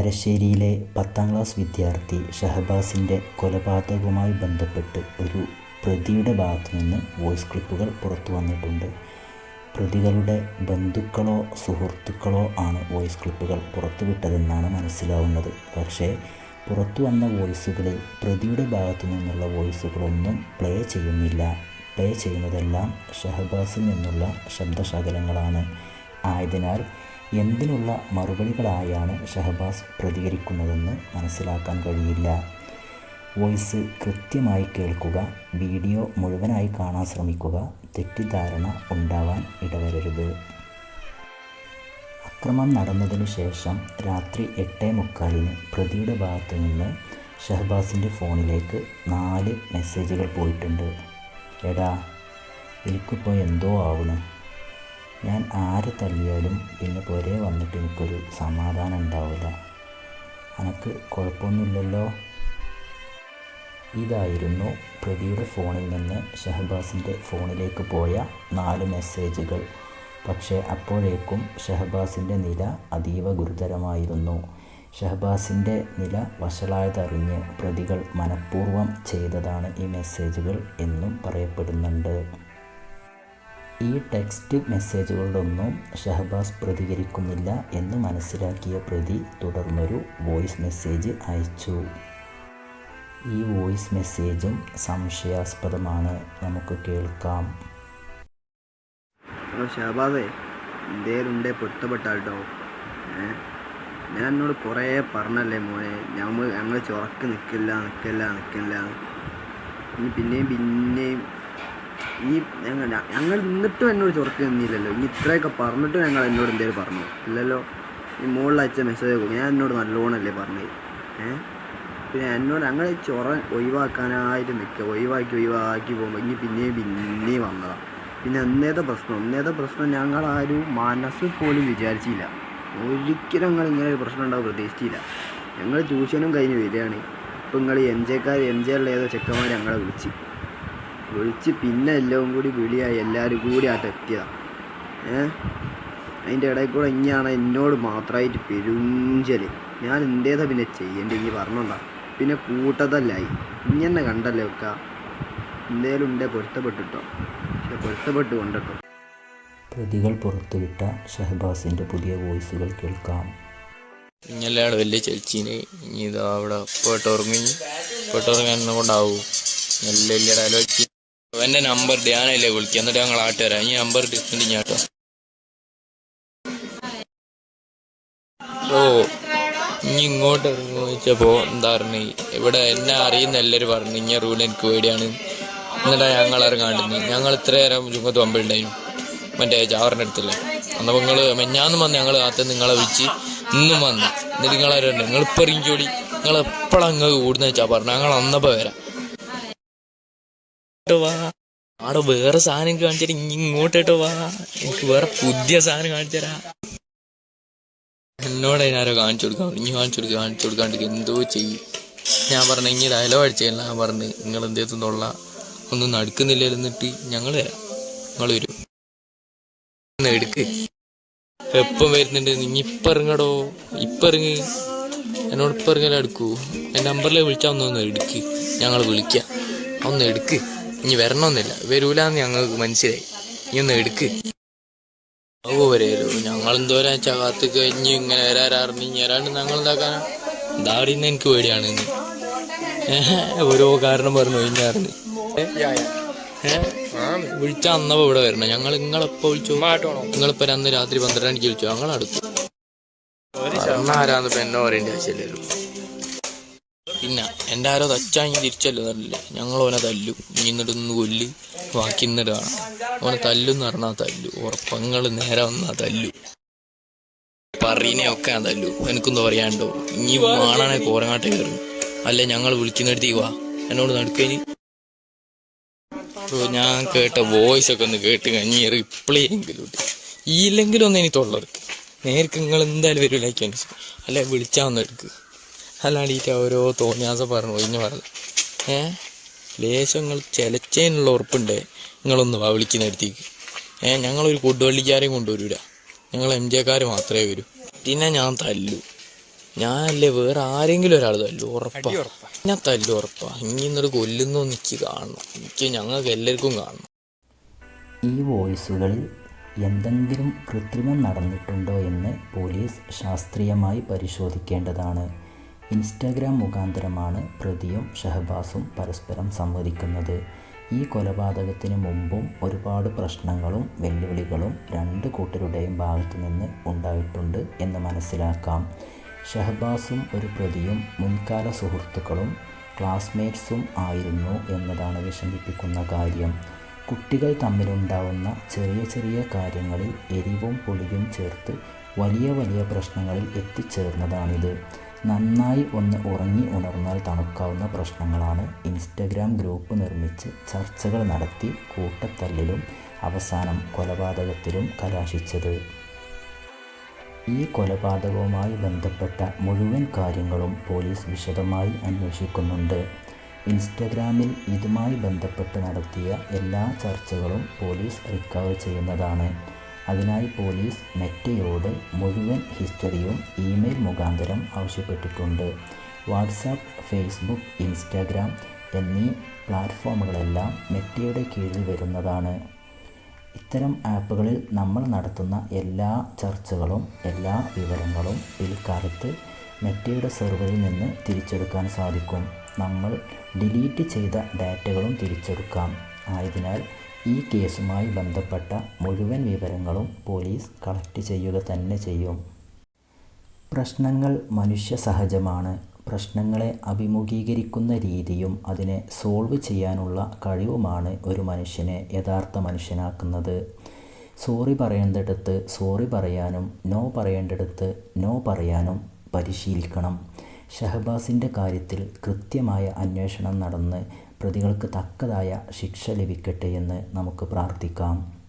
താമരശ്ശേരിയിലെ പത്താം ക്ലാസ് വിദ്യാർത്ഥി ഷഹബാസിന്റെ കൊലപാതകവുമായി ബന്ധപ്പെട്ട് ഒരു പ്രതിയുടെ ഭാഗത്തു നിന്ന് വോയിസ് ക്ലിപ്പുകൾ പുറത്തു വന്നിട്ടുണ്ട്. പ്രതികളുടെ ബന്ധുക്കളോ സുഹൃത്തുക്കളോ ആണ് വോയിസ് ക്ലിപ്പുകൾ പുറത്തുവിട്ടതെന്നാണ് മനസ്സിലാവുന്നത്. പക്ഷേ പുറത്തു വന്ന വോയിസുകളിൽ പ്രതിയുടെ ഭാഗത്തു നിന്നുള്ള വോയിസുകളൊന്നും പ്ലേ ചെയ്യുന്നില്ല. പ്ലേ ചെയ്യുന്നതെല്ലാം ഷഹബാസിൽ നിന്നുള്ള ശബ്ദശകലങ്ങളാണ്. ആയതിനാൽ എന്തിനുള്ള മറുപടികളായാണ് ഷഹബാസ് പ്രതികരിക്കുന്നതെന്ന് മനസ്സിലാക്കാൻ കഴിയില്ല. വോയിസ് കൃത്യമായി കേൾക്കുക വീഡിയോ മുഴുവനായി കാണാൻ ശ്രമിക്കുക തെറ്റിദ്ധാരണ ഉണ്ടാവാൻ ഇടവരരുത്. അക്രമം നടന്നതിനു ശേഷം രാത്രി എട്ടേ മുക്കാലിന് പ്രതിയുടെ ഭാഗത്തു നിന്ന് ഷഹബാസിന്റെ ഫോണിലേക്ക് നാല് മെസ്സേജുകൾ പോയിട്ടുണ്ട്. എടാ എനിക്കിപ്പോൾ എന്തോ ആവണ് ഞാൻ ആര് തല്ലിയാലും പിന്നെ പുരേ വന്നിട്ട് എനിക്കൊരു സമാധാനം ഉണ്ടാവില്ല അനക്ക് കുഴപ്പമൊന്നുമില്ലല്ലോ? ഇതായിരുന്നു പ്രതിയുടെ ഫോണിൽ നിന്ന് ഷഹബാസിന്റെ ഫോണിലേക്ക് പോയ നാല് മെസ്സേജുകൾ. പക്ഷേ അപ്പോഴേക്കും ഷഹബാസിന്റെ നില അതീവ ഗുരുതരമായിരുന്നു. ഷഹബാസിന്റെ നില വഷളായതറിഞ്ഞ് പ്രതികൾ മനഃപൂർവം ചെയ്തതാണ് ഈ മെസ്സേജുകൾ എന്നും പറയപ്പെടുന്നുണ്ട്. ഈ ടെക്സ്റ്റ് മെസ്സേജുകളിലൊന്നും ഷഹബാസ് പ്രതികരിക്കുന്നില്ല എന്ന് മനസ്സിലാക്കിയ പ്രതി തുടർന്നൊരു വോയിസ് മെസ്സേജ് അയച്ചു. ഈ വോയിസ് മെസ്സേജും സംശയാസ്പദമാണ്. നമുക്ക് കേൾക്കാം. ഷഹബാസേ എന്തേലും ഉണ്ടേ പൊരുത്തപ്പെട്ടാട്ടോ ഞാൻ എന്നോട് കുറേ പറഞ്ഞല്ലേ മോനെ. ഞങ്ങൾ ഞങ്ങൾ ചുറക്ക് നിൽക്കില്ല നിൽക്കില്ല നിൽക്കില്ല ഇനി പിന്നെയും പിന്നെയും ഈ ഞങ്ങൾ ഞങ്ങൾ നിന്നിട്ടും എന്നോട് ചുറക്ക് നിന്നില്ലല്ലോ. ഇനി ഇത്രയൊക്കെ പറഞ്ഞിട്ടും ഞങ്ങൾ എന്നോട് എന്തേലും പറഞ്ഞു. ഇല്ലല്ലോ. ഈ മുകളിൽ അയച്ച മെസ്സേജ് ഞാൻ എന്നോട് നല്ലോണല്ലേ പറഞ്ഞത് ഏ? പിന്നെ എന്നോട് ഞങ്ങൾ ചൊറ ഒഴിവാക്കാനായിട്ട് നിൽക്കുക ഒഴിവാക്കി ഒഴിവാക്കി പോകുമ്പോൾ ഇനി പിന്നെയും പിന്നെയും വന്നതാണ് പിന്നെ അന്നേത്തെ പ്രശ്നം അന്നേത്തെ പ്രശ്നം ഞങ്ങളാരും മനസ്സ് പോലും വിചാരിച്ചില്ല. ഒരിക്കലും ഞങ്ങൾ ഇങ്ങനെ ഒരു പ്രശ്നം ഉണ്ടാവും പ്രതീക്ഷിച്ചില്ല. ഞങ്ങൾ ട്യൂഷനും കഴിഞ്ഞ് വരികയാണ്. ഇപ്പം നിങ്ങൾ എം ജെക്കാർ എം ജെ ഉള്ള ഏതോ ചെക്കന്മാർ ഞങ്ങളെ വിളിച്ച്. വിളിച്ച് പിന്നെ എല്ലാം കൂടി വിളിയായി. എല്ലാവരും കൂടി ആട്ട് എത്തിയതാണ് ഏ? അതിന്റെ ഇടയിൽ കൂടെ ഇനിയാണ് എന്നോട് മാത്രമായിട്ട് പെരുഞ്ചൽ ഞാൻ എന്തേതാ പിന്നെ ചെയ്യേണ്ടി ഇനി പറഞ്ഞോണ്ടാ. പിന്നെ കൂട്ടതല്ലായി. ഇങ്ങനെ കണ്ടല്ലേ ഒക്കെ എന്തേലും ഉണ്ടേ പൊരുത്തപ്പെട്ടിട്ടോ? പക്ഷെ പൊരുത്തപ്പെട്ട് കൊണ്ടിട്ടോ. പ്രതികൾ പുറത്തുവിട്ട ഷഹബാസിന്റെ പുതിയ വോയിസുകൾ കേൾക്കാം. ഇങ്ങനെയാണ് വലിയ ചേച്ചീന് ഇനി ഇതാ അവിടെ പോയിട്ട് ഉറങ്ങി പോയിട്ടുറങ്ങാൻ ഉറങ്ങി എന്നുകൊണ്ടാവും നല്ല വലിയ ഡയലോഗ് എന്റെ നമ്പർ ഞാനല്ലേ വിളിക്കുക എന്നിട്ട് ഞങ്ങൾ ആട്ട് തരാം. ഈ നമ്പർ ഡിസ്കൗണ്ട് ഞാട്ടോ ഓ ഇനി ഇങ്ങോട്ട് ഇറങ്ങി ചോദിച്ചപ്പോ എന്താ പറഞ്ഞു? ഇവിടെ എന്നെ അറിയുന്ന എല്ലാവരും പറഞ്ഞു ഇങ്ങനെ റൂൾ എനിക്ക് പേടിയാണ്. എന്നിട്ടാ ഞങ്ങൾ ഇറങ്ങാണ്ടിരുന്നു ഞങ്ങൾ ഇത്ര നേരം ചുങ്കത്ത് വമ്പിണ്ടായിരുന്നു മറ്റേ ചാവറിന്റെ അടുത്തല്ലേ. അന്നപ്പോൾ നിങ്ങൾ മെഞ്ഞാന്ന് വന്ന് ഞങ്ങൾ കാത്ത് നിങ്ങളെ വിളിച്ച് ഇന്നും വന്ന്. എന്നിട്ട് നിങ്ങളെ നിങ്ങൾ ഇപ്പം ഇറങ്ങിക്കോടി നിങ്ങൾ എപ്പോഴാണ് അങ്ങ് കൂടുന്ന വെച്ചാ പറഞ്ഞു? ഞങ്ങൾ അന്നപ്പോൾ വരാം. ഇങ്ങോട്ട് വാ. ആടെ വേറെ സാധനം കാണിച്ചാൽ ഇങ്ങോട്ടിട്ട് വാ. എനിക്ക് വേറെ പുതിയ സാധനം കാണിച്ചരാ. എന്നോട് അതിനാരോ കാണിച്ചു കൊടുക്കാം ഇനി കാണിച്ചു കൊടുക്കുക കാണിച്ചു കൊടുക്കാണ്ട് എന്തോ ചെയ്യും. ഞാൻ പറഞ്ഞു ഇനി ഡയലോഗ് അടിച്ചില്ല ഞാൻ പറഞ്ഞു നിങ്ങൾ എന്തേത്തുന്നുള്ള ഒന്നും നടക്കുന്നില്ല എന്നിട്ട് ഞങ്ങൾ തരാം നിങ്ങൾ വരും. ഒന്ന് എടുക്ക്. എപ്പം വരുന്നുണ്ട്? നീ ഇപ്പം ഇറങ്ങടോ. ഇപ്പം ഇറങ്ങ്. എന്നോട് ഇപ്പം ഇറങ്ങല എടുക്കൂ. എന്റെ നമ്പറിൽ വിളിച്ചാൽ ഒന്നൊന്ന് എടുക്ക്. ഞങ്ങൾ വിളിക്കാം. ഒന്ന് എടുക്ക് ഇനി വരണമെന്നില്ല. വരൂലെന്ന് ഞങ്ങൾക്ക് മനസ്സിലായി. ഇനി ഒന്ന് എടുക്ക്. വരേലോ ഞങ്ങൾ എന്തോരാ ചകാത്ത് കഴിഞ്ഞ് ഇങ്ങനെ വരാറിഞ്ഞ് ഇനി വരാണ്ട് ഞങ്ങൾ എന്താക്കാനാ ദാടിന്ന് എനിക്ക് പേടിയാണ് ഓരോ കാരണം പറഞ്ഞു ഇന്നാറിന് വിളിച്ച അന്നപ്പോ ഇവിടെ വരണം. ഞങ്ങൾ നിങ്ങളെപ്പോ വിളിച്ചു? നിങ്ങളിപ്പോ അന്ന് രാത്രി പന്ത്രണ്ട് മണിക്ക് വിളിച്ചു. ഞങ്ങൾ അടുത്തു ആരാന്ന് ഇപ്പൊ എന്നോ ആവശ്യമില്ലല്ലോ പിന്നെ എന്റെ ആരോ തച്ചാങ്ങി തിരിച്ചല്ലോ തല്ലില്ല ഞങ്ങൾ ഓനെ തല്ലു. ഇനി ഒന്ന് കൊല്ല്. ബാക്കി എന്നിട്ട് കാണാം. ഓനെ തല്ലുന്ന് പറഞ്ഞാൽ തല്ലു. ഉറപ്പങ്ങൾ നേരെ വന്നാ തല്ലു. പറീനെ ഒക്കെ തല്ലു. എനിക്കൊന്നും പറയാണ്ടോ? ഇനി വാണാനെ കോരങ്ങാട്ടെ കയറും. അല്ലെ ഞങ്ങൾ വിളിക്കുന്നിടത്തേക്ക് വാ. എന്നോട് നടക്കേനി. ഞാൻ കേട്ട വോയിസ് ഒക്കെ ഒന്ന് കേട്ട് കഴിഞ്ഞ് റിപ്ലൈ എങ്കിലും ഇല്ലെങ്കിലും ഒന്ന് എനിക്ക് തൊള്ളത് നേർക്ക് നിങ്ങൾ എന്തായാലും വരില്ലായിരിക്കും അല്ലെ വിളിച്ചാൽ ഒന്ന് എടുക്ക് അല്ലാണ്ട് ഈ ഓരോ തോന്നിയാസം പറഞ്ഞു ഒഴിഞ്ഞ് പറഞ്ഞു. ഏ? ലേശം നിങ്ങൾ ചിലച്ചേനുള്ള ഉറപ്പുണ്ട്. നിങ്ങളൊന്ന് വാ വിളിക്കുന്ന അടുത്തേക്ക്. ഏ ഞങ്ങളൊരു കൊടുവള്ളിക്കാരെയും കൊണ്ടുവരൂല. ഞങ്ങൾ എം ജെക്കാർ മാത്രമേ വരൂ. പിന്നെ ഞാൻ തല്ലു. ഞാനല്ലേ വേറെ ആരെങ്കിലും ഒരാൾ തല്ലു. ഉറപ്പാ. ഞാൻ തല്ലു ഉറപ്പാ. ഇനി ഇന്നൊരു കൊല്ലുന്നു എനിക്ക് കാണണം. എനിക്ക് ഞങ്ങൾക്ക് എല്ലാവർക്കും കാണണം. ഈ വോയിസുകളിൽ എന്തെങ്കിലും കൃത്രിമം നടന്നിട്ടുണ്ടോ എന്ന് പോലീസ് ശാസ്ത്രീയമായി പരിശോധിക്കേണ്ടതാണ്. ഇൻസ്റ്റാഗ്രാം മുഖാന്തരമാണ് പ്രതിയും ഷഹബാസും പരസ്പരം സംവദിക്കുന്നത്. ഈ കൊലപാതകത്തിന് മുമ്പും ഒരുപാട് പ്രശ്നങ്ങളും വെല്ലുവിളികളും രണ്ട് കൂട്ടരുടെയും ഭാഗത്തു നിന്ന് ഉണ്ടായിട്ടുണ്ട് എന്ന് മനസ്സിലാക്കാം. ഷഹബാസും ഒരു പ്രതിയും മുൻകാല സുഹൃത്തുക്കളും ക്ലാസ്മേറ്റ്സും ആയിരുന്നു എന്നതാണ് വിഷമിപ്പിക്കുന്ന കാര്യം. കുട്ടികൾ തമ്മിലുണ്ടാവുന്ന ചെറിയ ചെറിയ കാര്യങ്ങളിൽ എരിവും പുളിയും ചേർത്ത് വലിയ വലിയ പ്രശ്നങ്ങളിൽ എത്തിച്ചേർന്നതാണിത്. നന്നായി ഒന്ന് ഉറങ്ങി ഉണർന്നാൽ തണുക്കാവുന്ന പ്രശ്നങ്ങളാണ്. ഇൻസ്റ്റഗ്രാം ഗ്രൂപ്പ് നിർമ്മിച്ച് ചർച്ചകൾ നടത്തി കൂട്ടത്തല്ലിലും അവസാനം കൊലപാതകത്തിലും കലാശിച്ചത്. ഈ കൊലപാതകവുമായി ബന്ധപ്പെട്ട മുഴുവൻ കാര്യങ്ങളും പോലീസ് വിശദമായി അന്വേഷിക്കുന്നുണ്ട്. ഇൻസ്റ്റഗ്രാമിൽ ഇതുമായി ബന്ധപ്പെട്ട് നടത്തിയ എല്ലാ ചർച്ചകളും പോലീസ് റിക്കവർ ചെയ്യുന്നതാണ്. അതിനായി പോലീസ് മെറ്റയോട് മുഴുവൻ ഹിസ്റ്ററിയും ഇമെയിൽ മുഖാന്തരം ആവശ്യപ്പെട്ടിട്ടുണ്ട്. വാട്സാപ്പ് ഫേസ്ബുക്ക് ഇൻസ്റ്റാഗ്രാം എന്നീ പ്ലാറ്റ്ഫോമുകളെല്ലാം മെറ്റയുടെ കീഴിൽ വരുന്നതാണ്. ഇത്തരം ആപ്പുകളിൽ നമ്മൾ നടത്തുന്ന എല്ലാ ചർച്ചകളും എല്ലാ വിവരങ്ങളും പിൽക്കാലത്ത് മെറ്റയുടെ സെർവറിൽ നിന്ന് തിരിച്ചെടുക്കാൻ സാധിക്കും. നമ്മൾ ഡിലീറ്റ് ചെയ്ത ഡാറ്റകളും തിരിച്ചെടുക്കാം. ആയതിനാൽ ഈ കേസുമായി ബന്ധപ്പെട്ട മുഴുവൻ വിവരങ്ങളും പോലീസ് കളക്ട് ചെയ്യുക തന്നെ ചെയ്യും. പ്രശ്നങ്ങൾ മനുഷ്യ സഹജമാണ് പ്രശ്നങ്ങളെ അഭിമുഖീകരിക്കുന്ന രീതിയും അതിനെ സോൾവ് ചെയ്യാനുള്ള കഴിവുമാണ് ഒരു മനുഷ്യനെ യഥാർത്ഥ മനുഷ്യനാക്കുന്നത്. സോറി പറയേണ്ടടുത്ത് സോറി പറയാനും നോ പറയേണ്ടടുത്ത് നോ പറയാനും പരിശീലിക്കണം. ഷഹബാസിന്റെ കാര്യത്തിൽ കൃത്യമായ അന്വേഷണം നടന്ന് പ്രതികൾക്ക് തക്കതായ ശിക്ഷ ലഭിക്കട്ടെ എന്ന് നമുക്ക് പ്രാർത്ഥിക്കാം.